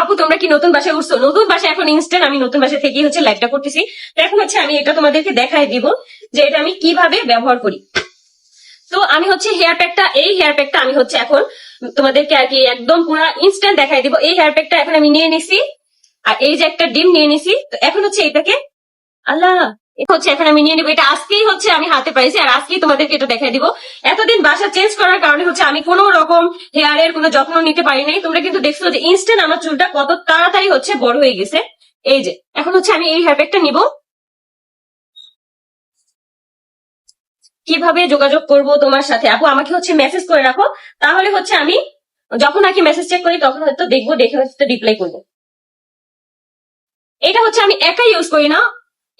আপু, তোমরা কি নতুন বাসায় উঠছো? নতুন বাসায় এখন ইনস্ট্যান্ট আমি নতুন বাসা থেকেই হচ্ছে লাইভটা করতেছি। তো এখন হচ্ছে আমি এটা তোমাদেরকে দেখাই দিব যে এটা আমি কীভাবে ব্যবহার করি। তো আমি হচ্ছে হেয়ার প্যাকটা এই হেয়ার প্যাকটা আমি হচ্ছে এখন তোমাদেরকে আর কি একদম পুরো ইনস্ট্যান্ট দেখাই দিব। এই হেয়ার প্যাকটা এখন আমি নিয়ে নিছি, আর এই যে একটা ডিম নিয়ে নিছি, তো এখন হচ্ছে এটাকে আল্লাহ! হচ্ছে এখন আমি নিয়ে নিবো। এটা আজকেই হচ্ছে আমি হাতে পাইছি, আর আজকেই তোমাদেরকে এটা দেখাই দিব। এতদিন বাসা চেঞ্জ করার কারণে হচ্ছে আমি কোনো রকম হেয়ার এর কোনো যত্ন নিতে পারি নাই। তোমরা কিন্তু দেখছ যে ইনস্ট্যান্ট আমার চুলটা কত তাড়াতাড়ি হচ্ছে বড় হয়ে গেছে। এই যে, এখন হচ্ছে আমি এই হেয়ার প্যাকটা নিবো। কীভাবে যোগাযোগ করব তোমার সাথে? আপু, আমাকে হচ্ছে মেসেজ করে রাখো। তাহলে হচ্ছে আমি যখন নাকি মেসেজ চেক করি, তখন হয়তো দেখব, দেখে হচ্ছে রিপ্লাই করব। এটা হচ্ছে আমি একাই ইউজ করি না।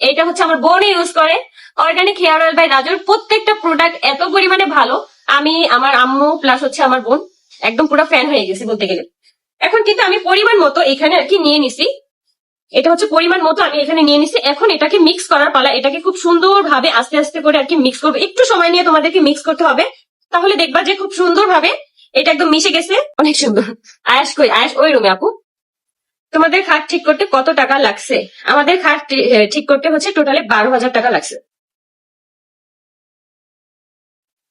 এটা হচ্ছে আমার বোন ইউজ করে। অর্গানিক হেয়ার অয়েল বাই রাজুর প্রত্যেকটা প্রোডাক্ট এত পরিমাণে ভালো, আমি, আমার আম্মু প্লাস হচ্ছে আমার বোন, একদম পুরো ফ্যান হয়ে গেছি বলতে গেলে। এখন কিন্তু আমি পরিমাণ মতো এখানে আর কি নিয়ে নিছি। এটা হচ্ছে পরিমাণ মতো আমি এখানে নিয়ে নিছি। এখন এটাকে মিক্স করার পালা, এটাকে খুব সুন্দর ভাবে আস্তে আস্তে করে আর কি মিক্স করব। একটু সময় নিয়ে তোমাদেরকে মিক্স করতে হবে। তাহলে দেখবা যে খুব সুন্দর ভাবে এটা একদম মিশে গেছে। অনেক সুন্দর। আয়াস কই? আয়াস ওই রুমে আপু। তোমাদের খাট ঠিক করতে কত টাকা লাগছে? আমাদের খাট ঠিক করতে হচ্ছে টোটালে বারো হাজার টাকা লাগছে।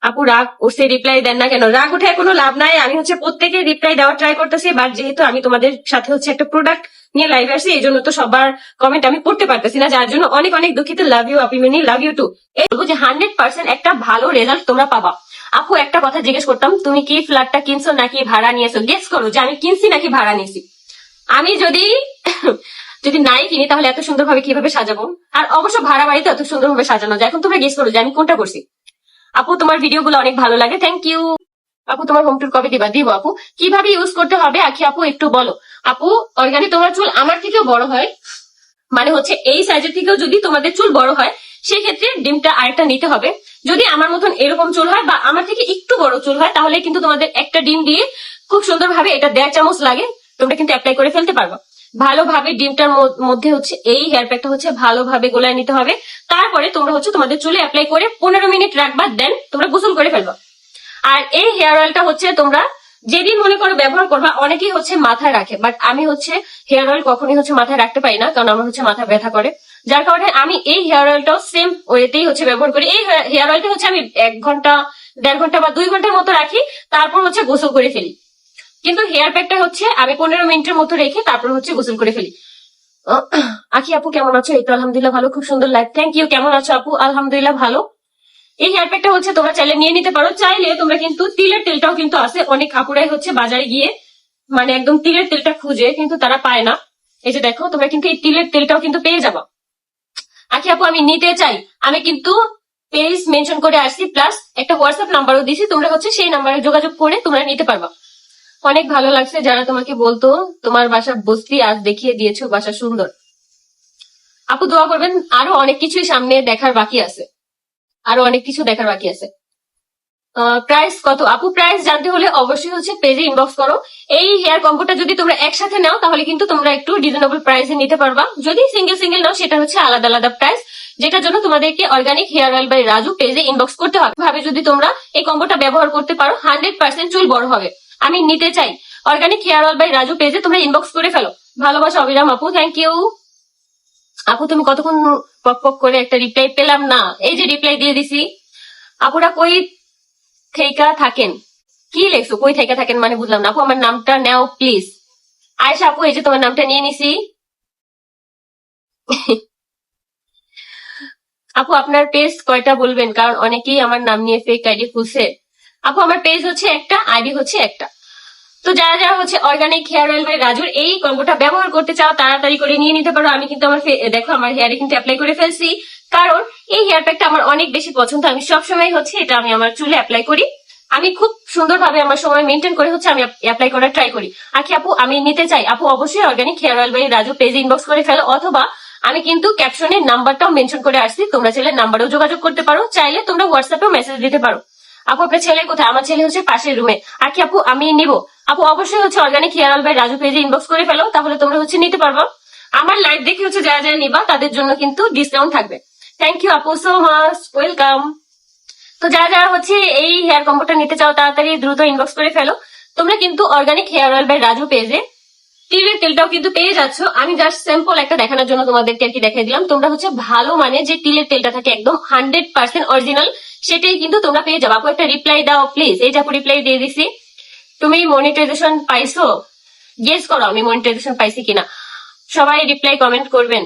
আপু, রাগ উঠছে রিপ্লাই দেন না কেন? রাগ উঠে কোনো লাভ নাই। আমি হচ্ছে প্রত্যেকে রিপ্লাই দেওয়ার ট্রাই করতেছি বাট যেহেতু আমি তোমাদের সাথে হচ্ছে একটা প্রোডাক্ট নিয়ে লাইভে আসছি, এই জন্য তো সবার কমেন্ট আমি পড়তে পারতেছি না, যার জন্য অনেক অনেক দুঃখিত। লাভ ইউ আপিমিনি লাভ ইউ টু এই বলব যে হান্ড্রেড পার্সেন্ট একটা ভালো রেজাল্ট তোমরা পাবা। আপু, একটা কথা জিজ্ঞেস করতাম, তুমি কি ফ্ল্যাটটা কিনছো নাকি ভাড়া নিয়েছো? গেস করো যে আমি কিনছি নাকি ভাড়া নিয়েছি। আমি যদি যদি নাই কিনি, তাহলে এত সুন্দরভাবে কীভাবে সাজাবো? আর অবশ্য ভাড়া বাড়িতে এত সুন্দরভাবে সাজানো যায়। এখন তোমরা গেস করো যে আমি কোনটা করছি। আপু, তোমার ভিডিও গুলো অনেক ভালো লাগে। থ্যাংক ইউ আপু, তোমার হোম টুর কবে দিবা? দিব আপু। কীভাবে ইউজ করতে হবে? আখি আপু, একটু বলো। আপু অর্গানিক তোমার চুল আমার থেকেও বড় হয়। মানে হচ্ছে এই সাইজের থেকেও যদি তোমাদের চুল বড় হয়, সেক্ষেত্রে ডিমটা আরেকটা নিতে হবে। যদি আমার মতন এরকম চুল হয় বা আমার থেকে একটু বড় চুল হয়, তাহলে কিন্তু তোমাদের একটা ডিম দিয়ে খুব সুন্দরভাবে এটা দেড় চামচ লাগে। তোমরা কিন্তু অ্যাপ্লাই করে ফেলতে পারবে ভালোভাবে ডিমটার মধ্যে হচ্ছে এই হেয়ার প্যাকটা হচ্ছে ভালোভাবে গোলায় নিতে হবে। তারপরে তোমরা হচ্ছে তোমাদের চুলে অ্যাপ্লাই করে পনেরো মিনিট রাখবা দেন তোমরা গোসল করে ফেলবা। আর এই হেয়ার অয়েলটা হচ্ছে তোমরা যেদিন মনে করো ব্যবহার করবা, অনেকেই হচ্ছে মাথায় রাখে বাট আমি হচ্ছে হেয়ার অয়েল কখনই হচ্ছে মাথায় রাখতে পারি না, কারণ আমার হচ্ছে মাথা ব্যথা করে। যার কারণে আমি এই হেয়ার অয়েলটাও সেম ওয়েতেই হচ্ছে ব্যবহার করি। এই হেয়ার অয়েলটা হচ্ছে আমি এক ঘণ্টা, দেড় ঘণ্টা বা দুই ঘণ্টার মতো রাখি, তারপর হচ্ছে গোসল করে ফেলি। কিন্তু হেয়ার প্যাকটা হচ্ছে আমি পনেরো মিনিটের মতো রেখে তারপর হচ্ছে গোসল করে ফেলি। আখি আপু, কেমন আছো? এই তো আলহামদুলিল্লাহ ভালো, খুব সুন্দর লাইফ থ্যাংক ইউ কেমন আছো আপু? আলহামদুলিল্লাহ ভালো। এই হেয়ার প্যাকটা হচ্ছে তোমরা চাইলে নিয়ে নিতে পারো। চাইলে তোমরা কিন্তু তিলের তেলটাও কিন্তু আছে। অনেক কাপড়াই হচ্ছে বাজারে গিয়ে মানে একদম তিলের তেলটা খুঁজে কিন্তু তারা পায় না। এই যে দেখো, তোমরা কিন্তু এই তিলের তেলটাও কিন্তু পেয়ে যাবা। আখি আপু, আমি নিতে চাই। আমি কিন্তু পেজ মেনশন করে আসছি। প্লাস একটা হোয়াটসঅ্যাপ নাম্বারও দিছি। তোমরা হচ্ছে সেই নাম্বারে যোগাযোগ করে তোমরা নিতে পারবা। অনেক ভালো লাগছে যারা তোমাকে বলতো, তোমার বাসা বস্তি আজ দেখিয়ে দিয়েছ, বাসা সুন্দর। আপু, দোয়া করবেন, আরও অনেক কিছুই সামনে দেখার বাকি আছে। আরও অনেক কিছু দেখার বাকি আছে। প্রাইস কত? আপু প্রাইস জানতে হলে অবশ্যই হচ্ছে পেজে ইনবক্স করো। এই হেয়ার কম্বোটা যদি তোমরা একসাথে নাও, তাহলে কিন্তু তোমরা একটু রিজনেবল প্রাইসে নিতে পারবা। যদি সিঙ্গেল সিঙ্গেল নাও, সেটা হচ্ছে আলাদা আলাদা প্রাইস যেটার জন্য তোমাদেরকে organic hair oil by Raju পেজে ইনবক্স করতে হবে। ভাবে যদি তোমরা এই কম্বোটা ব্যবহার করতে পারো হান্ড্রেড পার্সেন্ট চুল বড় হবে। আমি নিতে চাই। Organic hair oil by Raju পেজে তোমরা ইনবক্স করে ফেলো। ভালোবাসা অবিরাম আপু থ্যাংক ইউ আপু, তুমি কতক্ষণ পক পক করে একটা রিপ্লাই পেলাম না। এই যে রিপ্লাই দিয়ে দিছি। আপুরা কই থেকা থাকেন? কি লেখছো? কই থেকে থাকেন মানে বুঝলাম না। আপু, আমার নামটা নেও প্লিজ আয়সা আপু, এই যে তোমার নামটা নিয়ে নিছি। আপু, আপনার পেজ কয়টা বলবেন? কারণ অনেকেই আমার নাম নিয়ে ফেক আইডি খুলছে। আপু, আমার পেজ হচ্ছে একটা আইডি হচ্ছে একটা। তো যারা যারা হচ্ছে অর্গানিক হেয়ার অয়েল বাই রাজুর এই কম্বোটা ব্যবহার করতে চাও, তাড়াতাড়ি করে নিয়ে নিতে পারো। আমি কিন্তু আমার দেখো, আমার হেয়ারে কিন্তু অ্যাপ্লাই করে ফেলছি। কারণ এই হেয়ার প্যাকটা আমার অনেক বেশি পছন্দ। আমি সবসময় হচ্ছে এটা আমি আমার চুলে অ্যাপ্লাই করি। আমি খুব সুন্দরভাবে আমার সময় মেনটেন করে হচ্ছে আমি অ্যাপ্লাই করার ট্রাই করি। আখি আপু, আমি নিতে চাই। আপু, অবশ্যই organic hair oil by Raju page inbox করে ফেলো। অথবা আমি কিন্তু ক্যাপশনের নাম্বারটাও মেনশন করে আসছি। তোমরা চাইলে নাম্বারেও যোগাযোগ করতে পারো। চাইলে তোমরা হোয়াটসঅ্যাপেও মেসেজ দিতে পারো। আপু, আপনার ছেলে কোথায়? আমার ছেলে হচ্ছে পাশের রুমে আর কি আপু, আমি নিব? আপু, অবশ্যই হচ্ছে organic hair oil by Raju পেজে ইনবক্স করে ফেলো, তাহলে তোমরা হচ্ছে নিতে পারব। আমার লাইভ দেখে হচ্ছে যারা যারা নিবা, তাদের জন্য কিন্তু ডিসকাউন্ট থাকবে। থ্যাংক ইউ আপু সো মাচ ওয়েলকাম তো যারা যারা হচ্ছে এই হেয়ার কম্বোটা নিতে চাও, তাড়াতাড়ি দ্রুত ইনবক্স করে ফেলো। তোমরা কিন্তু organic hair oil by Raju পেজে তিলের তেলটাও কিন্তু পেয়ে যাচ্ছ। আমি জাস্ট স্যাম্পল একটা দেখানোর জন্য তোমাদেরকে আর কি দেখাই দিলাম। তোমরা হচ্ছে ভালো মানে যে তিলের তেলটা থাকে একদম হান্ড্রেড পার্সেন্ট অরিজিনাল সেটাই কিন্তু তোমরা পেয়ে যাব। আপু, একটা রিপ্লাই দাও প্লিজ এই যে আপু রিপ্লাই দিয়ে দিছি। তুমি মনিটাইজেশন পাইছো? গেস করো আমি মনিটাইজেশন পাইছি কিনা। সবাই রিপ্লাই কমেন্ট করবেন।